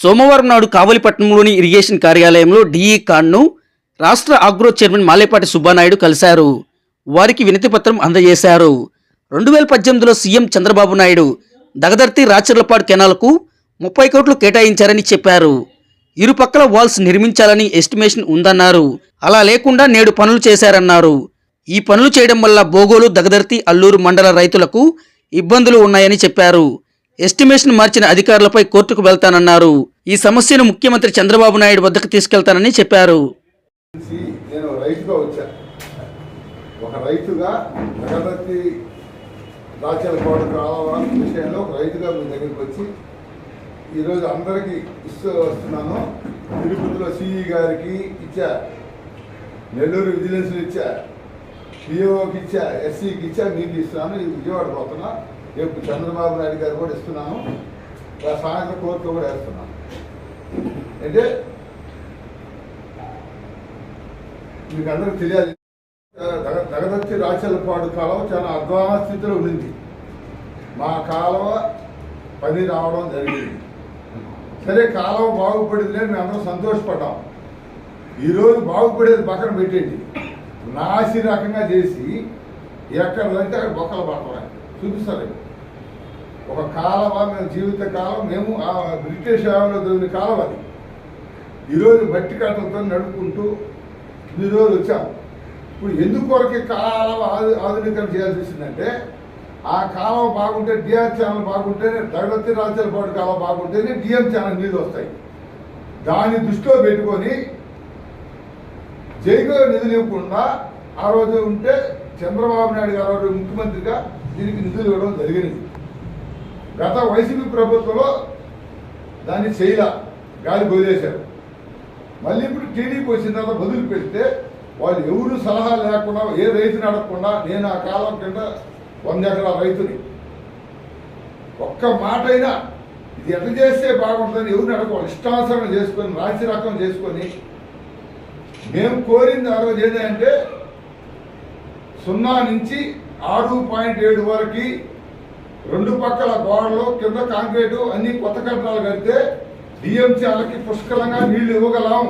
సోమవారం నాడు కావలిపట్నంలోని ఇరిగేషన్ కార్యాలయంలో డిఈ ఖాన్ను రాష్ట్ర ఆగ్రో చైర్మన్ మాలేపాటి సుబ్బానాయుడు కలిశారు. వారికి వినతిపత్రం అందజేశారు. రెండు వేల పద్దెనిమిదిలో సీఎం చంద్రబాబు నాయుడు దగదర్తి రాచర్లపాడు కెనాల్కు ముప్పై కోట్లు కేటాయించారని చెప్పారు. ఇరుపక్కల వాల్స్ నిర్మించాలని ఎస్టిమేషన్ ఉందన్నారు. అలా లేకుండా నేడు పనులు చేశారన్నారు. ఈ పనులు చేయడం వల్ల బోగోలు దగదర్తి అల్లూరు మండల రైతులకు ఇబ్బందులు ఉన్నాయని చెప్పారు. ఎస్టిమేషన్ మార్చిన అధికారులపై కోర్టుకు వెళ్తానన్నారు. ఈ సమస్యను ముఖ్యమంత్రి చంద్రబాబు నాయుడు వద్దకు తీసుకెళ్తానని చెప్పారు. నేను రైతుగా వచ్చా. ఒక రైతుగా జగదత్తి రాజ్యాలకోట కావాల విషయంలో ఒక రైతుగా మీ దగ్గరికి వచ్చి ఈరోజు అందరికీ ఇస్తూ వస్తున్నాను. తిరుపతిలో సిఈ గారికి ఇచ్చా. నెల్లూరు విజిలెన్స్ ఇచ్చా. పిఓకి ఇచ్చా. ఎస్సీకి ఇచ్చా. మీకు ఇస్తున్నాను. ఇది విజయవాడ పోతున్నా. రేపు చంద్రబాబు నాయుడు గారు కూడా ఇస్తున్నాను. సాయంత్రం కోర్టులో కూడా వేస్తున్నాను. అంటే మీకు అందరికి తెలియాలి. దగ- రాచలపాడు కాలువ చాలా అధ్వాన స్థితిలో ఉండింది మా కాలువ పని రావడం జరిగింది. సరే కాలువ బాగుపడింది అని మేము అందరం సంతోషపడ్డాం ఈరోజు బాగుపడేది పక్కన పెట్టేది నాసి రకంగా చేసి ఎక్కడ పడితే అక్కడ బొక్కలు పడతాం చూపిస్తారు ఒక కాలం మేము జీవిత కాలం మేము ఆ బ్రిటిష్ ఆవిలో దొరికిన కాలం అది. ఈరోజు మట్టి కట్టలతో నడుపుకుంటూ ఇన్ని రోజులు వచ్చాము. ఇప్పుడు ఎందుకు కొరకే కాలం ఆధు- ఆధునీకరణ చేయాల్సి వచ్చిందంటే ఆ కాలం బాగుంటే డిఆర్ ఛానల్ బాగుంటేనే దగదత్తి రాజ్యాల పాటు కాలం బాగుంటేనే డిఎం ఛానల్ నీళ్ళు వస్తాయి. దాన్ని దృష్టిలో పెట్టుకొని జైగో నిధులు ఇవ్వకుండా ఆ రోజు ఉంటే చంద్రబాబు నాయుడు గారు ఆ రోజు ముఖ్యమంత్రిగా దీనికి నిధులు ఇవ్వడం జరిగినది. గత వైసీపీ ప్రభుత్వంలో దాన్ని చేయల గాలి వదిలేశారు మళ్ళీ ఇప్పుడు టీడీపీ వచ్చిన తర్వాత బదులు పెడితే వాళ్ళు ఎవరు సలహా లేకుండా ఏ రైతుని అడగకుండా నేను ఆ కాలం కింద వంద ఎకరాల రైతుని. ఒక్క మాట అయినా ఇది ఎట్లా చేస్తే బాగుంటుందని ఎవరిని అడగవాలి ఇష్టానుసరణ చేసుకొని రాశి రకం చేసుకొని మేము కోరింది ఆ రోజు ఏంటంటే సున్నా నుంచి ఆరు పాయింట్ ఏడు వరకు రెండు పక్కల గోడలు కింద కాంక్రీటు అన్ని కొత్త కట్టడాలు కడితే డిఎంసీ వాళ్ళకి పుష్కలంగా నీళ్ళు ఇవ్వగలం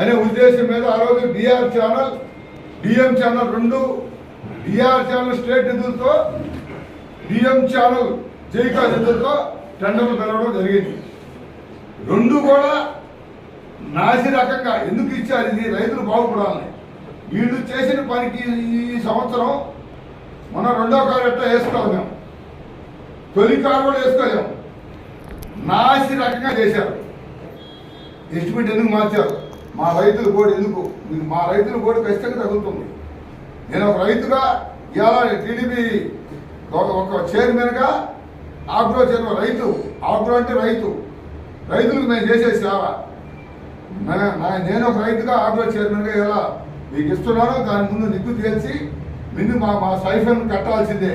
అనే ఉద్దేశం మీద ఆ రోజు డిఆర్ ఛానల్ డిఎం ఛానల్ రెండు డిఆర్ ఛానల్ స్టేట్ నిధులతో డిఎం ఛానల్ జైకా నిధులతో టెండర్లు పిలవడం జరిగింది. రెండు కూడా నాసి రకంగా ఎందుకు ఇచ్చారు? ఇది రైతులు బాగుపడాలని వీళ్ళు చేసిన పనికి ఈ సంవత్సరం మన రెండో కారు వేసుకోవాలి మేము? తొలి కారు కూడా వేసుకోలేము. నాసి రకంగా చేశారు. ఎస్టిమేట్ ఎందుకు మార్చారు? మా రైతులు కోడి ఎందుకు? మీకు మా రైతులు కూడా ఖచ్చితంగా తగులుతుంది. నేను ఒక రైతుగా ఇవాళ టీడీపీ ఒక ఒక చైర్మన్గా ఆగ్రో చైర్మన్ రైతు ఆగ్రో అంటే రైతు. రైతులకు మేము చేసే సేవ. నేను ఒక రైతుగా ఆగ్రో చైర్మన్గా ఇలా మీకు ఇస్తున్నాను. దాని ముందు నిగ్గు తెలిసి ముందు మా మా సైఫన్ కట్టాల్సిందే.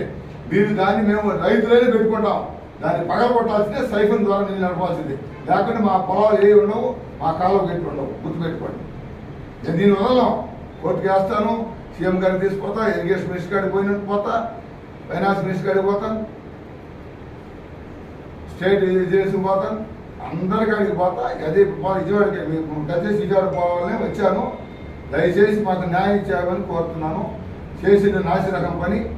మీరు దాన్ని మేము రైతులనే పెట్టుకుంటాం. దాన్ని పగ కొట్టాల్సిందే సైఫన్ ద్వారా మీరు నడపాల్సిందే. లేకుంటే మా పొలాలు ఏ ఉండవు మా కాలం పెట్టి ఉండవు. గుర్తుపెట్టుకోండి. నేను దీని వదలం కోర్టుకి వేస్తాను సీఎం గారిని తీసుకుపోతా ఇరిగేషన్ మినిస్టర్ గారికి పోయినట్టు పోతా ఫైనాన్స్ మినిస్టర్ గారికి పోతాను స్టేట్ విజిలెన్స్ పోతాను అందరి కాడికి పోతా. అదే పో- విజయవాడకి మీకు దయచేసి విజయవాడ పోవాలని వచ్చాను. దయచేసి మాకు న్యాయం చేయాలని కోరుతున్నాను. చేసిన నాసి పని.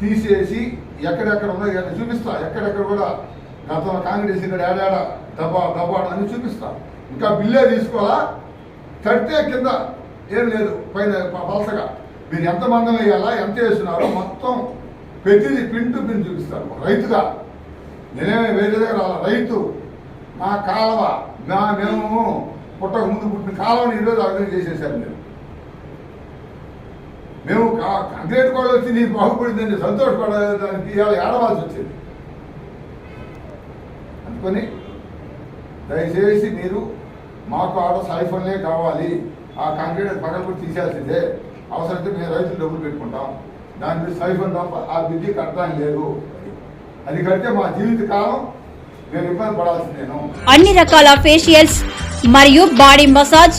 తీసేసి ఎక్కడెక్కడ ఉందో ఎక్కడ చూపిస్తా. ఎక్కడెక్కడ కూడా గతంలో కాంగ్రెస్ ఇక్కడ ఏడాడ దబ్బా దబ్బాడు అని చూపిస్తా. ఇంకా బిల్లే తీసుకోవాలా? కడితే కింద ఏం లేదు పైన వలసగా. మీరు ఎంత మందం వేయాలా ఎంత వేస్తున్నారో మొత్తం ప్రతిదీ పింటు పిండి పిన్ చూపిస్తారు. రైతుగా. నేనేమి వేరే దగ్గర రైతు. మా కాలువ. మా మేము పుట్టక ముందు పుట్టిన కాలువని ఈరోజు అర్థం చేసేసారు మీరు. మేము కా- కాంక్రీట్ కూడా వచ్చి నీకు బాగుపడిందని సంతోషపడడానికి ఇవాళ ఏడవాల్సి వచ్చింది. అనుకొని దయచేసి మీరు మాకు ఆడ సైఫన్లే కావాలి. ఆ కాంక్రీట్ పగల కూడా తీసేయాల్సిందే. అవసరమైతే మేము రైతులు డబ్బులు పెట్టుకుంటాం. దాని మీద సైఫోన్ తప్ప ఆ బిడ్డి కట్టడానికి లేదు. అది కడితే మా జీవిత కాలం మేము ఇబ్బంది పడాల్సిందేను. అన్ని రకాల ఫేషియల్స్ మరియు బాడీ మసాజ్